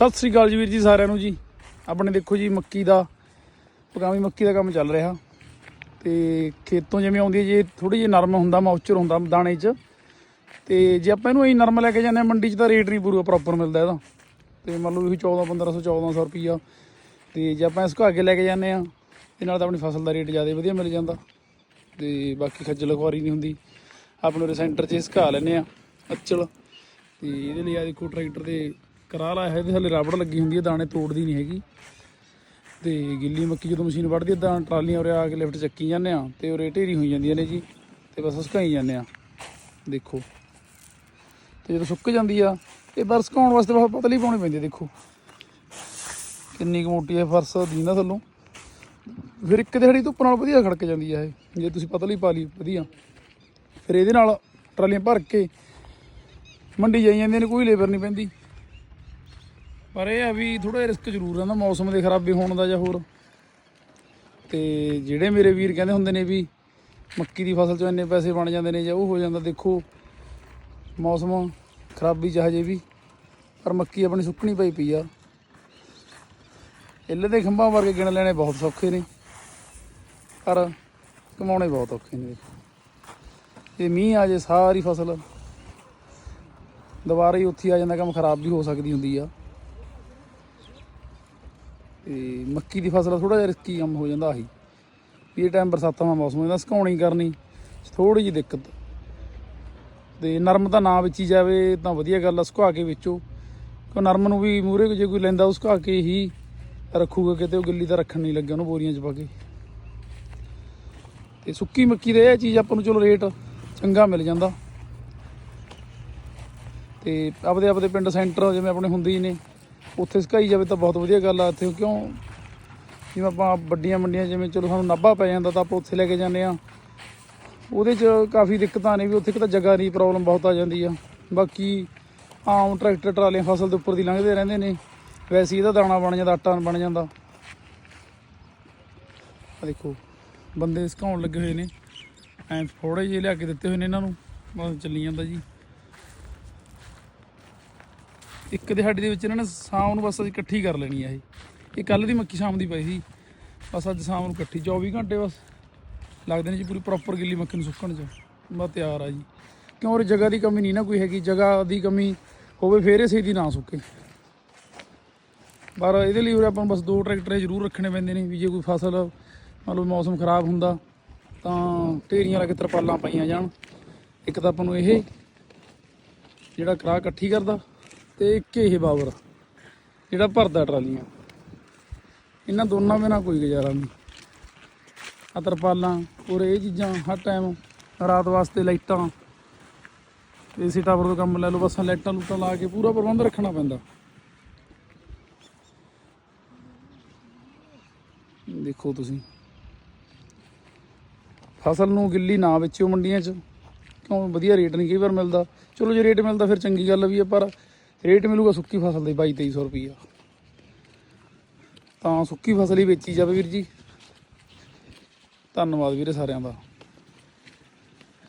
ਸਤਿ ਸ੍ਰੀ ਅਕਾਲ ਜੀ ਵੀਰ ਜੀ ਸਾਰਿਆਂ ਨੂੰ ਜੀ। ਆਪਣੇ ਦੇਖੋ ਜੀ ਮੱਕੀ ਦਾ, ਪਕਾਵੀ ਮੱਕੀ ਦਾ ਕੰਮ ਚੱਲ ਰਿਹਾ। ਤੇ ਖੇਤੋਂ ਜਿਵੇਂ ਆਉਂਦੀ ਹੈ ਜੀ ਥੋੜੀ ਜਿਹੀ ਨਰਮ ਹੁੰਦਾ ਮੌਚਰ ਹੁੰਦਾ ਦਾਣੇ 'ਚ। ਤੇ ਜੇ ਆਪਾਂ ਇਹਨੂੰ ਐਂ ਨਰਮ ਲੈ ਕੇ ਜਾਂਦੇ ਹਾਂ, ਮੰਡੀ 'ਚ ਤਾਂ ਰੇਟ ਨਹੀਂ ਪੂਰਾ ਪ੍ਰੋਪਰ ਮਿਲਦਾ ਇਹਦਾ। ਤੇ ਮੰਨ ਲਓ ਵੀ 14 1500 1400 ਰੁਪਈਆ। ਤੇ ਜੇ ਆਪਾਂ ਇਸ ਕੋ ਅੱਗੇ ਲੈ ਕੇ ਜਾਂਦੇ ਆ ਇਹ ਨਾਲ ਤਾਂ ਆਪਣੀ ਫਸਲ ਦਾ ਰੇਟ ਜ਼ਿਆਦਾ ਵਧੀਆ ਮਿਲ ਜਾਂਦਾ। ਤੇ ਬਾਕੀ ਖੱਜਲ ਖੁਆਰੀ ਨਹੀਂ ਹੁੰਦੀ। ਆਪਣੇ ਉਰੇ ਸੈਂਟਰ 'ਚ ਇਸ ਘਾ ਲੈਨੇ ਆ ਅਚਲ। ਤੇ ਇਹਦੇ ਲਈ ਆ ਦੇਖੋ, ਟਰੈਕਟਰ ਦੇ ਕਰਾ ਲਾਇਆ ਹੈ ਇਹਦੇ ਥੱਲੇ ਰਾਬੜ ਲੱਗੀ ਹੁੰਦੀ ਹੈ, ਦਾਣੇ ਤੋੜਦੀ ਨਹੀਂ ਹੈਗੀ। ਤੇ ਗਿੱਲੀ ਮੱਕੀ ਜਦੋਂ ਮਸ਼ੀਨ ਵੱਢਦੀ ਹੈ, ਤਾਂ ਟਰਾਲੀਆਂ ਉਰੇ ਆ ਕੇ ਲਿਫਟ ਚੱਕੀ ਜਾਂਦੇ ਆ ਤੇ ਉਰੇ ਢੇਰੀ ਹੋਈ ਜਾਂਦੀਆਂ ਨੇ ਜੀ ਤੇ ਬਸ ਸੁਕਾਈ ਜਾਂਦੇ ਆ ਦੇਖੋ। ਤੇ ਜਦੋਂ ਸੁੱਕ ਜਾਂਦੀ ਆ, ਇਹ ਬਰਸ ਸੁਕਾਉਣ ਵਾਸਤੇ ਬਹੁਤ ਪਤਲੀ ਪਾਉਣੀ ਪੈਂਦੀ ਦੇਖੋ। ਕਿੰਨੀ ਕੁ ਮੋਟੀ ਹੈ ਫਰਸ ਦੀਂਦਾ ਥੱਲੋਂ। ਫਿਰ ਇੱਕ ਦਿਹਾੜੀ ਧੁੱਪ ਨਾਲ ਵਧੀਆ ਖੜਕ ਜਾਂਦੀ ਆ ਇਹ। ਜੇ ਤੁਸੀਂ ਪਤਲੀ ਪਾ ਲਈ, ਵਧੀਆ। ਫਿਰ ਇਹਦੇ ਨਾਲ ਟਰਾਲੀਆਂ ਭਰ ਕੇ ਮੰਡੀ ਜਾਈ ਜਾਂਦੀਆਂ ਨੇ, ਕੋਈ ਲੇਬਰ ਨਹੀਂ ਪੈਂਦੀ। ਪਰ ਇਹ ਆ ਵੀ ਥੋੜਾ ਰਿਸਕ ਜ਼ਰੂਰ ਰਹਿੰਦਾ ਮੌਸਮ ਦੇ ਖਰਾਬੀ ਹੋਣ ਦਾ ਜਾਂ ਹੋਰ। ਤੇ ਜਿਹੜੇ ਮੇਰੇ ਵੀਰ ਕਹਿੰਦੇ ਹੁੰਦੇ ਨੇ ਵੀ ਮੱਕੀ ਦੀ ਫਸਲ ਚੋਂ ਇੰਨੇ ਪੈਸੇ ਬਣ ਜਾਂਦੇ ਨੇ ਜਾਂ ਉਹ ਹੋ ਜਾਂਦਾ, ਦੇਖੋ, ਮੌਸਮ ਖਰਾਬੀ ਚ ਹਜੇ ਵੀ, ਪਰ ਮੱਕੀ ਆਪਣੀ ਸੁੱਕਣੀ ਪਈ ਪਈ ਆ। ਇੱਲੇ ਦੇ ਖੰਭਾਂ ਵਰਗੇ ਗਿਣ ਲੈਣੇ ਬਹੁਤ ਸੌਖੇ ਨੇ, ਪਰ ਕਮਾਉਣੇ ਬਹੁਤ ਔਖੇ ਨੇ। ਦੇਖੋ ਤੇ ਮੀਂਹ ਆ ਜੇ, ਸਾਰੀ ਫਸਲ ਦੁਬਾਰਾ ਹੀ ਉੱਥੇ ਆ ਜਾਂਦਾ, ਕੰਮ ਖਰਾਬ ਵੀ ਹੋ ਸਕਦੀ ਹੁੰਦੀ ਆ। ਤੇ ਮੱਕੀ ਦੀ ਫਸਲ ਥੋੜਾ ਜਿਹਾ ਰਿਸਕੀ ਕੰਮ ਹੋ ਜਾਂਦਾ ਆਹੀ। ਵੀ ਇਹ ਟਾਈਮ ਬਰਸਾਤਾਂ ਦਾ ਮੌਸਮ ਇਹਦਾ ਸੁਕਾਉਣੀ ਕਰਨੀ ਥੋੜੀ ਜਿਹੀ ਦਿੱਕਤ। ਤੇ ਨਰਮ ਤਾਂ ਨਾ ਵੇਚੀ ਜਾਵੇ ਤਾਂ ਵਧੀਆ ਗੱਲ ਆ, ਸੁਕਾ ਕੇ ਵੇਚੋ। ਕਿਉਂ ਨਰਮ ਨੂੰ ਵੀ ਮੂਰੇ ਜੇ ਕੋਈ ਲੈਂਦਾ ਉਹ ਸੁਕਾ ਕੇ ਹੀ ਰੱਖੂਗਾ ਕਿਤੇ, ਉਹ ਗਿੱਲੀ ਤਾਂ ਰੱਖਣ ਨਹੀਂ ਲੱਗਿਆ ਉਹਨੂੰ ਬੋਰੀਆਂ 'ਚ ਪਾ ਕੇ। ਤੇ ਸੁੱਕੀ ਮੱਕੀ ਦਾ ਇਹ ਚੀਜ਼ ਆਪਾਂ ਨੂੰ ਚਲੋ ਰੇਟ ਚੰਗਾ ਮਿਲ ਜਾਂਦਾ। ਤੇ ਆਪਦੇ ਆਪਦੇ ਪਿੰਡ ਸੈਂਟਰ ਜਿਵੇਂ ਆਪਣੇ ਹੁੰਦੇ ਹੀ ਨੇ। ਉੱਥੇ ਸਕਾਈ ਜਾਵੇ ਤਾਂ ਬਹੁਤ ਵਧੀਆ ਗੱਲ ਆ ਇੱਥੇ, ਕਿਉਂ? ਜਿਵੇਂ ਆਪਾਂ ਵੱਡੀਆਂ ਮੰਡੀਆਂ ਜਿਵੇਂ ਚਲੋ ਸਾਨੂੰ ਨਾਭਾ ਪੈ ਜਾਂਦਾ ਤਾਂ ਆਪਾਂ ਉੱਥੇ ਲੈ ਕੇ ਜਾਂਦੇ ਆ ਉਹਦੇ 'ਚ ਕਾਫੀ ਦਿੱਕਤਾਂ ਨੇ ਵੀ ਉੱਥੇ ਇੱਕ ਤਾਂ ਜਗ੍ਹਾ ਦੀ ਪ੍ਰੋਬਲਮ ਬਹੁਤ ਆ ਜਾਂਦੀ ਆ। ਬਾਕੀ ਆਮ ਟਰੈਕਟਰ ਟਰਾਲੀਆਂ ਫਸਲ ਦੇ ਉੱਪਰ ਦੀ ਲੰਘਦੇ ਰਹਿੰਦੇ ਨੇ। ਵੈਸੇ ਇਹਦਾ ਦਾਣਾ ਬਣ ਜਾਂਦਾ, ਆਟਾ ਬਣ ਜਾਂਦਾ। ਆ ਦੇਖੋ, ਬੰਦੇ ਸੁਕਾਉਣ ਲੱਗੇ ਹੋਏ ਨੇ। ਐਂ ਥੋੜੇ ਜਿਹੇ ਲਿਆ ਕੇ ਦਿੱਤੇ ਹੋਏ ਨੇ ਇਹਨਾਂ ਨੂੰ। ਬਸ ਚੱਲੀ ਜਾਂਦਾ ਜੀ। ਇੱਕ ਦਿਹਾੜੀ ਦੇ ਵਿੱਚ ਇਹਨਾਂ ਨੇ ਸ਼ਾਮ ਨੂੰ ਬਸ ਅੱਜ ਇਕੱਠੀ ਕਰ ਲੈਣੀ ਆ ਇਹ। ਇਹ ਕੱਲ ਦੀ ਮੱਕੀ ਸ਼ਾਮ ਦੀ ਪਈ ਸੀ। ਬਸ ਅੱਜ ਸ਼ਾਮ ਨੂੰ ਇਕੱਠੀ 24 ਘੰਟੇ ਬਸ। ਲੱਗਦੇ ਨੇ ਜੀ ਪੂਰੀ ਪ੍ਰੋਪਰ ਗਿੱਲੀ ਮੱਕੀ ਨੂੰ ਸੁੱਕਣ ਚ। ਬਸ ਤਿਆਰ ਆ ਜੀ। ਕਿਉਂ ਉਹ ਜਗ੍ਹਾ ਦੀ ਕਮੀ ਨਹੀਂ ਨਾ ਕੋਈ ਹੈਗੀ। ਜਗ੍ਹਾ ਦੀ ਕਮੀ ਹੋਵੇ ਫੇਰ ਇਹ ਛੇਤੀ ਨਾ ਸੁੱਕੇ। ਪਰ ਇਹਦੇ ਲਈ ਉਰੇ ਆਪਾਂ ਨੂੰ ਬਸ ਦੋ ਟਰੈਕਟਰ ਜ਼ਰੂਰ ਰੱਖਣੇ ਪੈਂਦੇ ਨੇ ਵੀ ਜੇ ਕੋਈ ਫਸਲ, ਮੰਨ ਲਓ ਮੌਸਮ ਖਰਾਬ ਹੁੰਦਾ, ਤਾਂ ਢੇਰੀਆਂ ਲਾ ਕੇ ਤਰਪਾਲਾਂ ਪਾਈਆਂ ਜਾਣ। ਇੱਕ ਤਾਂ ਆਪਾਂ ਨੂੰ ਇਹ ਜਿਹੜਾ ਕਰਾ ਇਕੱਠੀ ਕਰਦਾ ਤੇ ਇੱਕ ਇਹ ਬਾਬਰ, ਜਿਹੜਾ ਭਰਦਾ ਟਰਾਲੀਆਂ ਇਹਨਾਂ ਦੋਨਾਂ ਬਿਨਾਂ ਕੋਈ ਗੁਜ਼ਾਰਾ ਨਹੀਂ। ਆ ਤਰਪਾਲਾਂ ਔਰ ਇਹ ਚੀਜ਼ਾਂ, ਹਰ ਟਾਈਮ ਰਾਤ ਵਾਸਤੇ ਲਾਈਟਾਂ ਏਸੀ ਟਾਵਰ ਤੋਂ ਕੰਮ ਲੈ ਲਓ, ਬਸ, ਲਾਈਟਾਂ ਲੂਟਾਂ ਲਾ ਕੇ ਪੂਰਾ ਪ੍ਰਬੰਧ ਰੱਖਣਾ ਪੈਂਦਾ। ਦੇਖੋ ਤੁਸੀਂ। ਫਸਲ ਨੂੰ ਗਿੱਲੀ ਨਾ ਵੇਚਿਓ ਮੰਡੀਆਂ 'ਚ। ਕਿਉਂ? ਵਧੀਆ ਰੇਟ ਨਹੀਂ ਕਈ ਵਾਰ ਮਿਲਦਾ। ਚਲੋ ਜੇ ਰੇਟ ਮਿਲਦਾ ਫਿਰ ਚੰਗੀ ਗੱਲ ਵੀ ਹੈ ਪਰ ਰੇਟ ਮਿਲੂਗਾ ਸੁੱਕੀ ਫਸਲ ਦੇ 22 2300 ਰੁਪਈਆ। ਤਾਂ ਸੁੱਕੀ ਫਸਲ ਹੀ ਵੇਚੀ ਜਾਵੇ ਵੀਰ ਜੀ। ਧੰਨਵਾਦ ਵੀਰੇ ਸਾਰਿਆਂ ਦਾ।